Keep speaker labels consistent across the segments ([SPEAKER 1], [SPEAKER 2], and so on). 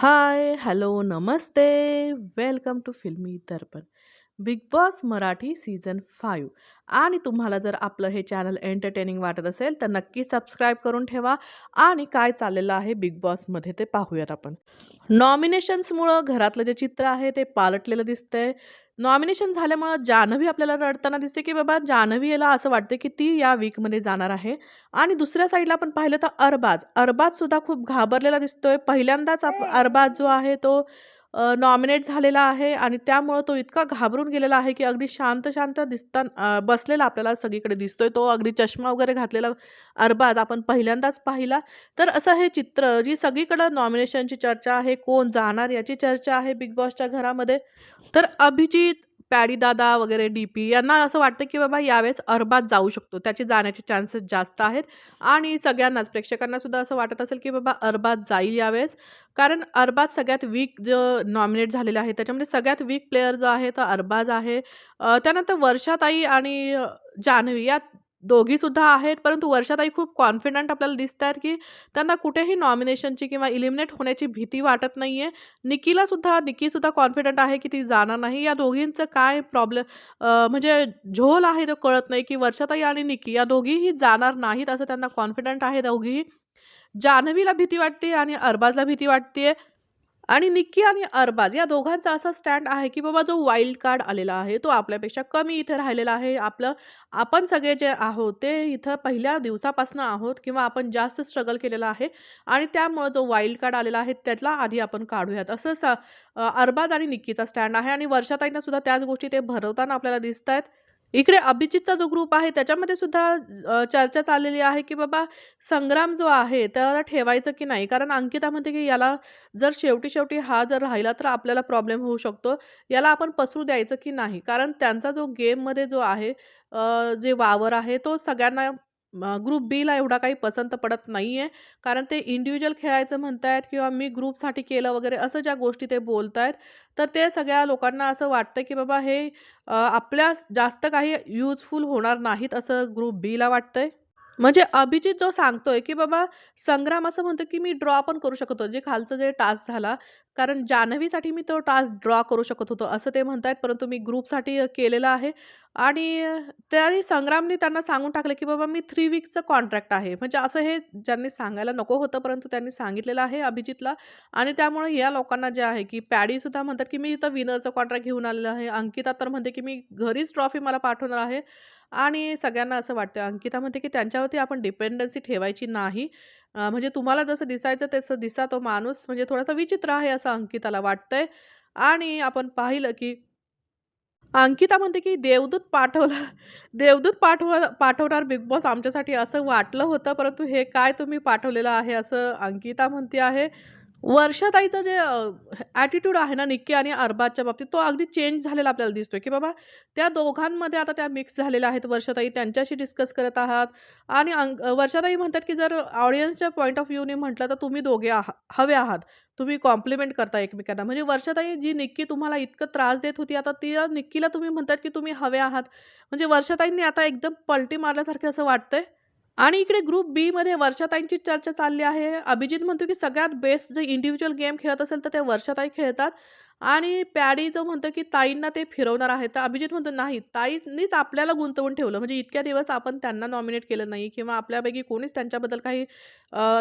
[SPEAKER 1] High, hello, Namaste. Welcome to Filmy Darpan. Bigg Boss Marathi season five आणि तुम्हाला जर आपलं हे चॅनल एंटरटेनिंग वाटत असेल, तर नक्की सबस्क्राईब करून ठेवा आणि काय चाललेलं आहे बिग बॉसमध्ये ते पाहूयात आपण. नॉमिनेशन्समुळं घरातलं जे चित्र आहे ते पालटलेलं दिसतंय. नॉमिनेशन झाल्यामुळं जान्हवी आपल्याला रडताना दिसते, की बाबा जान्हवीला असं वाटतं, की ती या वीकमध्ये जाणार आहे आणि दुसऱ्या साईडला आपण पाहिलं तर अरबाज. अरबाजसुद्धा खूप घाबरलेला दिसतोय. पहिल्यांदाच आप अरबाज जो आहे तो नॉमिनेट झालेला आहे आणि त्यामुळं तो इतका घाबरून गेलेला आहे, की अगदी शांत-शांत दिसता बसलेला आपल्याला सगळीकडे दिसतोय. तो अगदी चष्मा वगैरे घातलेला अरबाज आपण पहिल्यांदाच पाहिला. तर असं हे चित्र जी सगळीकडं नॉमिनेशनची चर्चा आहे, कोण जाणार याची चर्चा आहे बिग बॉसच्या घरामध्ये. तर अभिजित, पॅडी दादा वगैरे डी-पी यांना असं वाटतं, की बाबा यावेळेस अरबात जाऊ शकतो. त्याचे जाण्याचे चान्सेस जास्त आहेत आणि सगळ्यांनाच प्रेक्षकांना सुद्धा असं वाटत असेल, की बाबा अरबात जाईल यावेळेस. कारण अरबाज सगळ्यात वीक जो नॉमिनेट झालेला आहे, त्याच्यामध्ये सगळ्यात वीक प्लेयर जो आहे तो अरबाज आहे. त्यानंतर वर्षाताई आणि जान्हवी या दोघीसुद्धा आहेत, परंतु वर्षाताई खूप कॉन्फिडंट आपल्याला दिसत आहेत की त्यांना कुठेही नॉमिनेशनची किंवा इलिमिनेट होण्याची भीती वाटत नाही आहे निकीलासुद्धा निकीसुद्धा कॉन्फिडंट आहे, की ती जाणार नाही. या दोघींचं काय प्रॉब्लेम म्हणजे झोल आहे तो कळत नाही, की वर्षाताई आणि निकी या दोघीही जाणार नाहीत असं त्यांना कॉन्फिडंट आहे दोघीही. जान्हवीला भीती वाटते आणि अरबाजला भीती वाटतेय आणि निक्की आणि अरबाज या दोघांचा असा स्टँड आहे, की बाबा जो वाईल्ड कार्ड आलेला आहे, तो आपल्यापेक्षा कमी इथे राहिलेला आहे. आपलं आपण सगळे जे आहोत, ते इथं पहिल्या दिवसापासून आहोत किंवा आपण जास्त स्ट्रगल केलेला आहे आणि त्यामुळं जो वाईल्ड कार्ड आलेला आहे, त्यातला आधी आपण काढूयात. असं स अरबाज आणि निक्कीचा स्टँड आहे आणि वर्षाताईंना सुद्धा त्याच गोष्टी ते भरवताना आपल्याला दिसत आहेत इकडे अभिजितचा जो ग्रुप आहे, त्याच्यामध्ये सुद्धा चर्चा चाललेली आहे, की बाबा संग्राम जो आहे, त्याला ठेवायचं की नाही? कारण अंकिता म्हणते, की याला जर शेवटी-शेवटी हा जर राहिला, तर आपल्याला प्रॉब्लेम होऊ शकतो. याला आपण पसरू द्यायचं की नाही? कारण त्यांचा जो गेममध्ये जो आहे जे वावर आहे, तो सगळ्यांना ग्रुप बीला एवढा काही पसंत पडत नाही आहे कारण ते इंडिव्हिज्युअल खेळायचं म्हणतायत किंवा मी ग्रुपसाठी केलं वगैरे असं ज्या गोष्टी ते बोलतायत. तर ते सगळ्या लोकांना असं वाटतं, की बाबा हे आपल्या जास्त काही युजफुल होणार नाहीत असं ग्रुप बीला वाटतंय. म्हणजे अभिजित जो सांगतोय, की बाबा संग्राम असं म्हणतो, की मी ड्रॉ पण करू शकत होतो. जे खालचं जे टास्क झाला, कारण जान्हवीसाठी मी तो टास्क ड्रॉ करू शकत होतो, असं ते म्हणतायत. परंतु मी ग्रुपसाठी केलेला केलेलं आहे आणि त्याने संग्रामने त्यांना सांगून टाकलं, की बाबा मी थ्री वीकचं कॉन्ट्रॅक्ट आहे. म्हणजे असं हे ज्यांनी सांगायला नको होतं, परंतु त्यांनी सांगितलेलं आहे अभिजितला आणि त्यामुळे या लोकांना जे आहे, की पॅडीसुद्धा म्हणतात, की मी इथं विनरचं कॉन्ट्रॅक्ट घेऊन आलेलं आहे. अंकिता तर म्हणते, की मी घरीच ट्रॉफी मला पाठवणार आहे आणि सगळ्यांना असं वाटतं. अंकिता म्हणते, की त्यांच्यावरती आपण डिपेंडन्सी ठेवायची नाही. म्हणजे तुम्हाला जसं दिसायचं तसं दिसा तो माणूस म्हणजे थोडासा विचित्र आहे असं अंकिताला वाटतंय आणि आपण पाहिलं, की अंकिता म्हणते, की देवदूत पाठवला देवदूत पाठव पाठवणार बिग बॉस आमच्यासाठी असं वाटलं होतं, परंतु हे काय तुम्ही पाठवलेलं आहे असं अंकिता म्हणते आहे. वर्षाताईचं जे ॲटिट्यूड आहे ना निक्की आणि अरबाजच्या बाबतीत, तो अगदी चेंज झालेला आपल्याला दिसतोय, की बाबा त्या दोघांमध्ये आता त्या मिक्स झालेल्या आहेत. वर्षाताई त्यांच्याशी डिस्कस करत आहात आणि अंग वर्षाताई म्हणतात, की जर ऑडियन्सच्या पॉईंट ऑफ व्ह्यूने म्हटलं, तर तुम्ही दोघे आहा हवे आहात. तुम्ही कॉम्प्लिमेंट करता एकमेकांना. म्हणजे वर्षाताई जी निक्की तुम्हाला इतकं त्रास देत होती, आता ती निक्कीला तुम्ही म्हणतात की तुम्ही हवे आहात. म्हणजे वर्षाताईंनी आता एकदम पलटी मारल्यासारखं असं वाटतंय. आणि इकडे ग्रुप बीमध्ये वर्षाताईंची चर्चा चालली आहे. अभिजित म्हणतो, की सगळ्यात बेस्ट जे इंडिव्हिज्युअल गेम खेळत असेल, तर ते वर्षाताई खेळतात आणि पॅडी जो म्हणतो, की ताईंना ते फिरवणार आहे. तर अभिजित म्हणतो, "नाही, ताईंनीच आपल्याला गुंतवून ठेवलं. म्हणजे इतक्या दिवस आपण त्यांना नॉमिनेट केलं नाही किंवा आपल्यापैकी कोणीच त्यांच्याबद्दल काही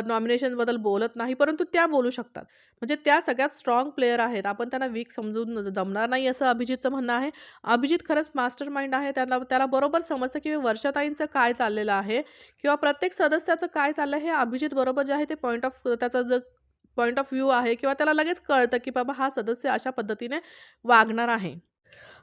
[SPEAKER 1] नॉमिनेशनबद्दल बोलत नाही, परंतु त्या बोलू शकतात. म्हणजे त्या सगळ्यात स्ट्राँग प्लेयर आहेत. आपण त्यांना वीक समजून जमणार नाही," असं अभिजितचं म्हणणं आहे. अभिजित खरंच मास्टर माइंड आहे. त्याला त्याला बरोबर समजतं, की वर्षाताईंचं काय चाललेलं आहे किंवा प्रत्येक सदस्याचं काय चाललं हे अभिजित बरोबर जे आहे ते पॉईंट ऑफ त्याचा जो पॉईंट ऑफ व्ह्यू आहे किंवा त्याला लगेच कळतं, की बाबा हा सदस्य अशा पद्धतीने वागणार आहे.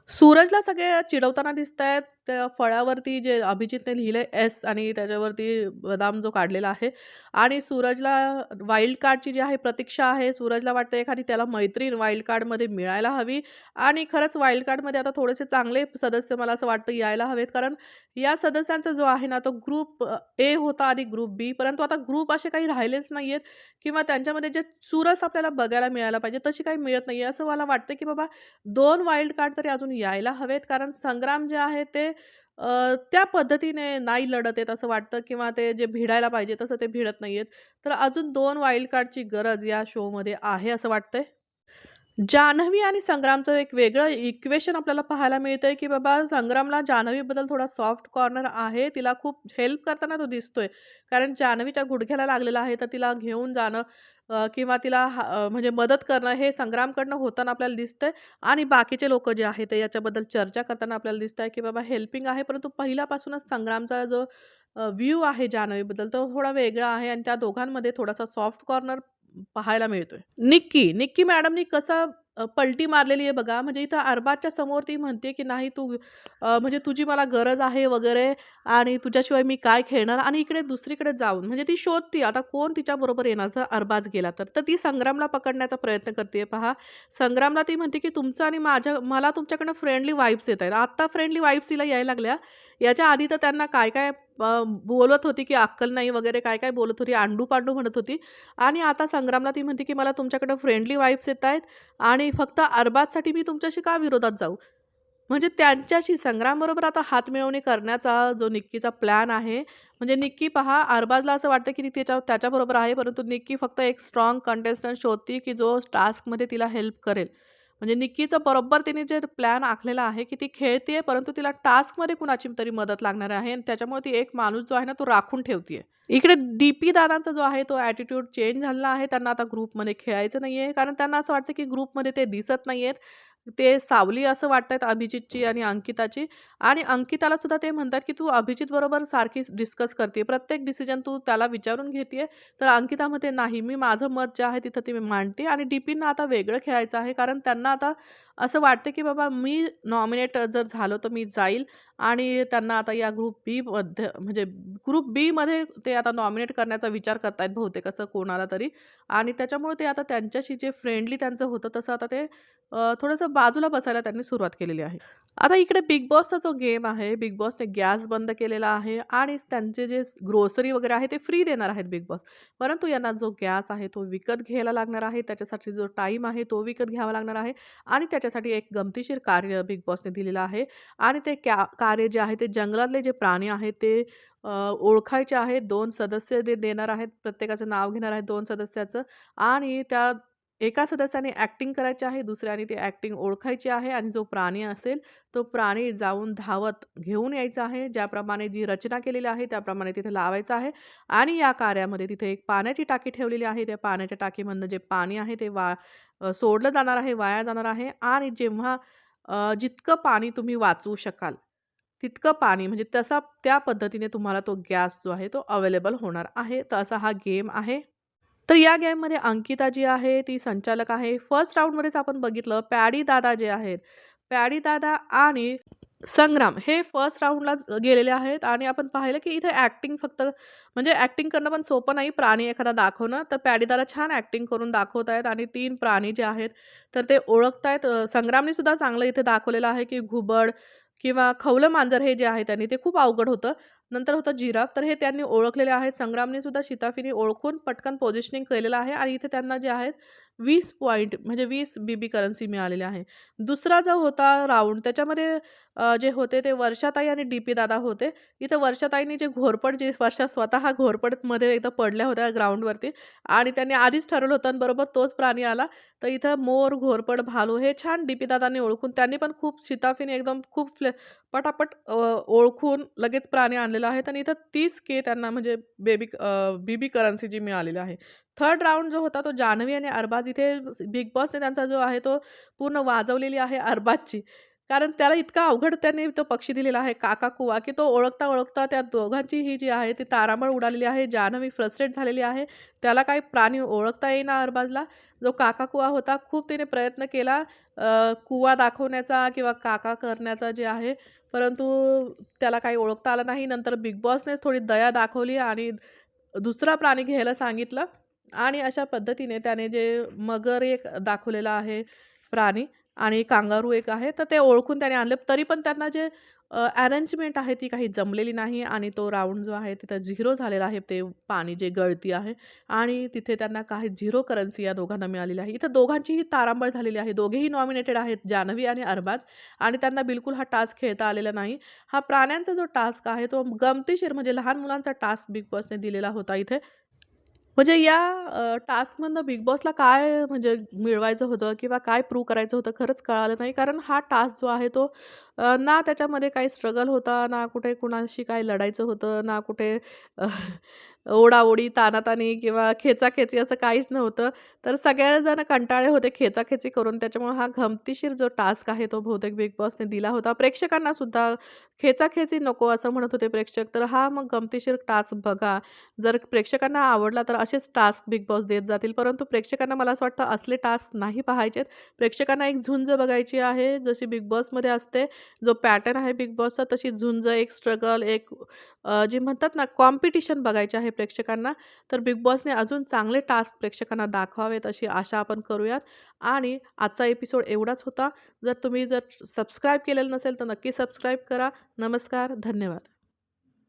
[SPEAKER 1] सूरजला सगळे चिडवताना दिसत आहेत त्या फळावरती जे अभिजितने आहे एस आणि त्याच्यावरती बदाम जो काढलेला आहे आणि सूरजला वाईल्ड कार्डची जी आहे प्रतीक्षा आहे. सूरजला वाटतं एखादी त्याला मैत्रीण वाईल्ड कार्डमध्ये मिळायला हवी आणि खरंच वाईल्ड कार्डमध्ये आता थोडेसे चांगले सदस्य मला असं वाटतं यायला हवेत. कारण या सदस्यांचा जो आहे ना, तो ग्रुप ए होता आणि ग्रुप बी. परंतु आता ग्रुप असे काही राहिलेच नाही आहेत किंवा त्यांच्यामध्ये जे चुरस आपल्याला बघायला मिळायला पाहिजे, तशी काही मिळत नाहीये. असं मला वाटतं, की बाबा दोन वाईल्ड कार्ड तरी अजून यायला हवेत. कारण संग्राम जे आहे ते अ, त्या पद्धतीने नाही लढत आहेत असं वाटतं किंवा ते जे भिडायला पाहिजे तसं ते भिडत नाहीयेत. तर अजून 2 वाईल्ड कार्डची गरज या शोमध्ये आहे असं वाटतंय. जान्हवी आणि संग्रामचं एक वेगळं इक्वेशन आपल्याला पाहायला मिळतंय, की बाबा संग्रामला जान्हवीबद्दल थोडा सॉफ्ट कॉर्नर आहे. तिला खूप हेल्प करताना तो दिसतोय. कारण जान्हवीच्या गुडघ्याला लागलेला आहे, तर तिला घेऊन जाणं किंवा तिला हा म्हणजे मदत करणं हे संग्रामकडनं होताना आपल्याला दिसतंय आणि बाकीचे लोक जे आहेत ते याच्याबद्दल चर्चा करताना आपल्याला दिसत आहे की बाबा हेल्पिंग आहे. परंतु पहिल्यापासूनच संग्रामचा जो व्ह्यू आहे जान्हवीबद्दल तो थोडा वेगळा आहे आणि त्या दोघांमध्ये थोडासा सॉफ्ट कॉर्नर पाहायला मिळतोय. निक्की, निक्की मॅडमनी कसं पलटी मारलेली आहे बघा. म्हणजे इथं अरबाजच्या समोर ती म्हणते, की नाही तू म्हणजे तुझी मला गरज आहे वगैरे आणि तुझ्याशिवाय मी काय खेळणार आणि इकडे दुसरीकडे जाऊन म्हणजे ती शोधते आता कोण तिच्याबरोबर येणार जर अरबाज गेला तर. तर ती संग्रामला पकडण्याचा प्रयत्न करते पहा. संग्रामला ती म्हणते, की तुमचं आणि माझ्या मला तुमच्याकडनं फ्रेंडली वाइफ्स येत आहेत आत्ता फ्रेंडली वाईब्स तिला यायला लागल्या. याच्या आधी तर त्यांना काय-काय बोलत होती, की अक्कल नाही वगैरे काय-काय बोलत होती, आंडू-पांडू म्हणत होती आणि आता संग्रामला ती म्हणते, की मला तुमच्याकडं फ्रेंडली वाइफ्स येत आहेत आणि फक्त अरबाजसाठी मी तुमच्याशी का विरोधात जाऊ? म्हणजे त्यांच्याशी संग्रामबरोबर आता हातमिळवणी करण्याचा जो निक्कीचा प्लॅन आहे. म्हणजे निक्की पहा अरबाजला असं वाटतं, की ती त्याच्या त्याच्याबरोबर आहे. परंतु निक्की फक्त एक स्ट्राँग कंटेस्टंट शोधती की जो टास्कमध्ये तिला हेल्प करेल. म्हणजे निक्कीचं बरोबर तिने जे प्लॅन आखलेला आहे, की ती खेळतीये परंतु तिला टास्कमध्ये कुणाची तरी मदत लागणार आहे आणि त्याच्यामुळे ती एक माणूस जो आहे ना, तो राखून ठेवतीये. इकडे डी-पी दादांचा जो आहे तो ॲटिट्यूड चेंज झालेला आहे. त्यांना आता ग्रुपमध्ये खेळायचं नाही आहे कारण त्यांना असं वाटतं, की ग्रुपमध्ये ते दिसत नाही आहेत ते सावली असं वाटतात अभिजितची आणि अंकिताची. आणि अंकिताला सुद्धा ते म्हणतात, की तू अभिजितबरोबर सारखी डिस्कस करते प्रत्येक डिसिजन तू त्याला विचारून घेते तर अंकितामध्ये "नाही, मी माझं मत जे आहे तिथं ते मी मांडते" आणि डी-पींना आता वेगळं खेळायचं आहे. कारण त्यांना आता असं वाटतं, की बाबा मी नॉमिनेट जर झालो तर मी जाईल. आणि त्यांना आता या ग्रुप बीमध्ये म्हणजे ग्रुप बीमध्ये ते आता नॉमिनेट करण्याचा विचार करतायत बहुतेक असं कोणाला तरी. आणि त्याच्यामुळे ते आता त्यांच्याशी जे फ्रेंडली त्यांचं होतं तसं आता ते थोडंसं बाजूला बसायला त्यांनी सुरुवात केलेली आहे. आता इकडे बिग बॉसचा जो गेम आहे, बिग बॉसने गॅस बंद केलेला आहे आणि त्यांचे जे ग्रोसरी वगैरे आहे ते फ्री देणार आहेत बिग बॉस. परंतु यांना जो गॅस आहे तो विकत घ्यायला लागणार आहे. त्याच्यासाठी जो टाईम आहे तो विकत घ्यावा लागणार आहे आणि त्याच्यासाठी एक गमतीशीर कार्य बिग बॉसने दिलेलं आहे आणि ते क्या कार्य जे आहे ते जंगलातले जे प्राणी आहेत ते ओळखायचे आहेत. दोन सदस्य ते देणार आहेत. प्रत्येकाचं नाव घेणार आहेत दोन सदस्याचं आणि त्या एका सदस्याने ॲक्टिंग करायची आहे, दुसऱ्याने ती ॲक्टिंग ओळखायची आहे आणि जो प्राणी असेल, तो प्राणी जाऊन धावत घेऊन यायचा आहे. ज्याप्रमाणे जी रचना केलेली आहे, त्याप्रमाणे तिथे लावायचं आहे आणि या कार्यामध्ये तिथे एक पाण्याची टाकी ठेवलेली आहे. त्या पाण्याच्या टाकीमधनं जे पाणी आहे ते वा सोडलं जाणार आहे, वाया जाणार आहे आणि जेव्हा जितकं पाणी तुम्ही वाचवू शकाल, तितकं पाणी म्हणजे तसा त्या पद्धतीने तुम्हाला तो गॅस जो आहे तो अवेलेबल होणार आहे. तर असा हा गेम आहे. तर या गेममध्ये अंकिता जी आहे ती संचालक आहे. फर्स्ट राऊंडमध्येच आपण बघितलं पॅडी दादा जे आहेत, पॅडी दादा आणि संग्राम हे फर्स्ट राऊंडला गेलेले आहेत आणि आपण पाहिलं की इथे ॲक्टिंग फक्त म्हणजे ॲक्टिंग करणं पण सोपं नाही. प्राणी एखादा दाखवणं. तर पॅडीदाला छान ॲक्टिंग करून दाखवत आहेत आणि तीन प्राणी जे आहेत तर ते ओळखतायत. आहेत संग्रामने सुद्धा चांगलं इथे दाखवलेलं आहे की घुबड किंवा खवलं मांजर हे जे आहे त्यांनी ते खूप अवघड होतं. नंतर होतं जिराफ. तर हे त्यांनी ओळखलेले आहेत. संग्रामने सुद्धा शिताफीने ओळखून पटकन पोझिशनिंग केलेलं आहे आणि इथे त्यांना जे आहेत वीस पॉईंट म्हणजे वीस बी-बी करन्सी मिळालेली आहे. दुसरा जो होता राऊंड त्याच्यामध्ये जे होते ते वर्षाताई आणि डी-पी दादा होते. इथं वर्षाताईंनी जे घोरपड जे वर्षा स्वतः घोरपडमध्ये एकदा पडल्या होत्या ग्राउंडवरती आणि त्यांनी आधीच ठरवलं होतं आणि बरोबर तोच प्राणी आला. तर इथं मोर, घोरपड, भालू हे छान डी-पी दादांनी ओळखून त्यांनी पण खूप शिताफीने एकदम खूप फ्ले पटापट ओळखून लगेच प्राणी आणलेला आहे आणि इथं 30K त्यांना म्हणजे बेबी बीबी बी-बी करन्सी जी मिळालेली आहे. थर्ड राऊंड जो होता तो जान्हवी आणि अरबाज इथे बिग बॉसने त्यांचा जो आहे तो पूर्ण वाजवलेली आहे अरबाजची. कारण त्याला इतका अवघड त्यांनी तो पक्षी दिलेला आहे काका कुवा की तो ओळखता-ओळखता त्या दोघांची ही जी आहे ती तारांबळ उडालेली आहे. जान्हवी फ्रस्ट्रेट झालेली आहे. त्याला काही प्राणी ओळखता येईना अरबाजला. जो काका कुवा होता खूप तिने प्रयत्न केला कुवा दाखवण्याचा किंवा काका करण्याचा जे आहे, परंतु त्याला काही ओळखता आलं नाही. नंतर बिग बॉसनेच थोडी दया दाखवली आणि दुसरा प्राणी घ्यायला सांगितलं आणि अशा पद्धतीने त्याने जे मगर एक दाखवलेला आहे प्राणी आणि कांगारू एक आहे. तर ते ओळखून त्याने आणले. तरी पण त्यांना जे अरेंजमेंट आहे ती काही जमलेली नाही आणि तो राउंड जो आहे तिथं 0 झालेला आहे. ते पाणी जे गळती आहे आणि तिथे त्यांना काही 0 करन्सी या दोघांना मिळालेली आहे. इथं दोघांचीही तारांबळ झालेली आहे. दोघेही नॉमिनेटेड आहेत, जान्हवी आणि अरबाज आणि त्यांना बिलकुल हा टास्क खेळता आलेला नाही. हा प्राण्यांचा जो टास्क आहे तो गमतीशीर म्हणजे लहान मुलांचा टास्क बिग बॉसने दिलेला होता इथे. म्हणजे या टास्कमधनं बिग बॉसला काय म्हणजे मिळवायचं होतं किंवा काय प्रूव्ह करायचं होतं खरंच कळालं नाही. कारण हा टास्क जो आहे तो ना त्याच्यामध्ये काही स्ट्रगल होता, ना कुठे कुणाशी काय लढायचं होतं, ना कुठे ओढाओढी, तानातानी किंवा खेचाखेची असं काहीच नव्हतं. तर सगळ्याजण कंटाळे होते खेचाखेची करून. त्याच्यामुळे हा गमतीशीर जो टास्क आहे तो बहुतेक बिग बॉसने दिला होता. प्रेक्षकांना सुद्धा खेचाखेची नको असं म्हणत होते प्रेक्षक. तर हा मग गमतीशीर टास्क बघा. जर प्रेक्षकांना आवडला तर असेच टास्क बिग बॉस देत जातील. परंतु प्रेक्षकांना मला असं वाटतं असले टास्क नाही पाहायचेत. प्रेक्षकांना एक झुंज बघायची आहे. जशी बिग बॉसमध्ये असते. जो पॅटर्न आहे बिग बॉसचा तशी झुंज, एक स्ट्रगल, एक जे म्हणतात ना कॉम्पिटिशन बघायचे आहे प्रेक्षकांना. तर बिग बॉसने अजून चांगले टास्क प्रेक्षकांना दाखवावेत अशी आशा आपण करूयात. आणि आजचा एपिसोड एवढाच होता. जर तुम्ही जर सबस्क्राईब केलेलं नसेल तर नक्की सबस्क्राईब करा. नमस्कार. धन्यवाद.